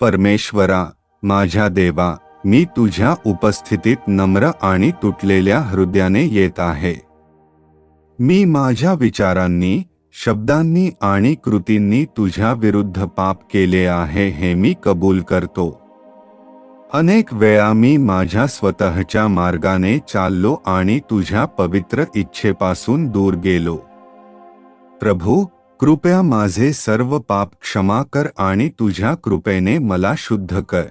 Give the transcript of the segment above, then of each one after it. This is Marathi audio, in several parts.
परमेश्वरा, माझ्या देवा, मी तुझ्या उपस्थितीत नम्र आणि तुटलेल्या हृदयाने येत आहे. मी माझ्या विचारांनी, शब्दांनी आणि कृतींनी तुझ्या विरुद्ध पाप केले आहे हे मी कबूल करतो. अनेक वेळा मी माझ्या स्वतःच्या मार्गाने चाललो आणि तुझ्या पवित्र इच्छेपासून दूर गेलो. प्रभू कृपया माझे सर्व पाप क्षमा कर आणि तुझ्या कृपेने मला शुद्ध कर.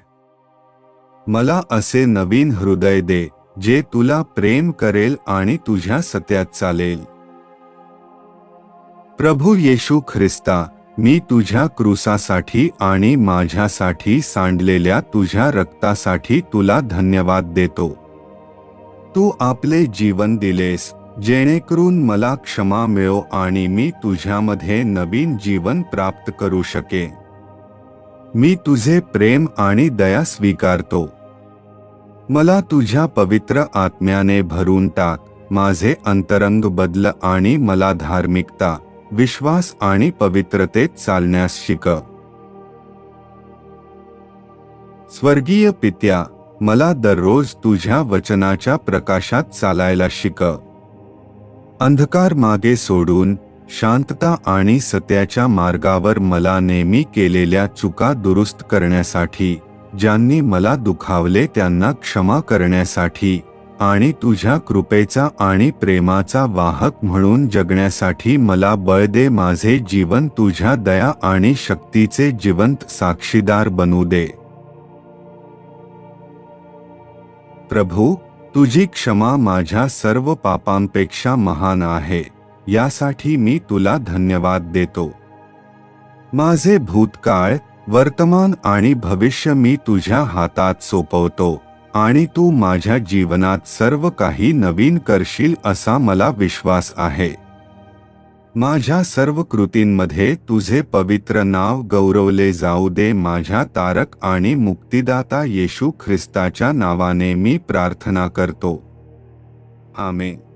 मला असे नवीन हृदय दे जे तुला प्रेम करेल आणि तुझ्या सत्यात चालेल. प्रभू येशू ख्रिस्ता मी तुझ्या क्रुसासाठी आणि माझ्यासाठी सांडलेल्या तुझ्या रक्तासाठी तुला धन्यवाद देतो. तू आपले जीवन दिलेस जेणेकरून मला क्षमा मिळो आणि मी तुझ्यामध्ये नवीन जीवन प्राप्त करू शके मी तुझे प्रेम आणि दया स्वीकारतो. मला तुझ्या पवित्र आत्म्याने भरून टाक माझे अंतरंग बदल आणि मला धार्मिकता. विश्वास आणि पवित्रतेत चालण्यास शिक. स्वर्गीय पित्या मला दररोज तुझ्या वचनाच्या प्रकाशात चालायला शिक. अंधकार मागे सोडून शांतता आणि सत्याच्या मार्गावर मला नेहमी केलेल्या चुका दुरुस्त करण्यासाठी ज्यांनी मला दुखावले त्यांना क्षमा करण्यासाठी आणि तुझ्या कृपेचा आणि प्रेमाचा वाहक म्हणून जगण्यासाठी मला बळ दे माझे जीवन तुझ्या दया आणि शक्तीचे जिवंत साक्षीदार बनू दे. प्रभू तुझी क्षमा माझ्या सर्व पापांपेक्षा महान आहे यासाठी मी तुला धन्यवाद देतो. माझे भूतकाळ वर्तमान आणि भविष्य मी तुझ्या हातात सोपवतो. आणि तू माझ्या जीवनात सर्व काही नवीन करशील असा मला विश्वास आहे. माझ्या सर्व कृतींमध्ये तुझे पवित्र नाव गौरवले जाऊ दे माझ्या तारक आणि मुक्तिदाता येशू ख्रिस्ताच्या नावाने मी प्रार्थना करतो. आमेन.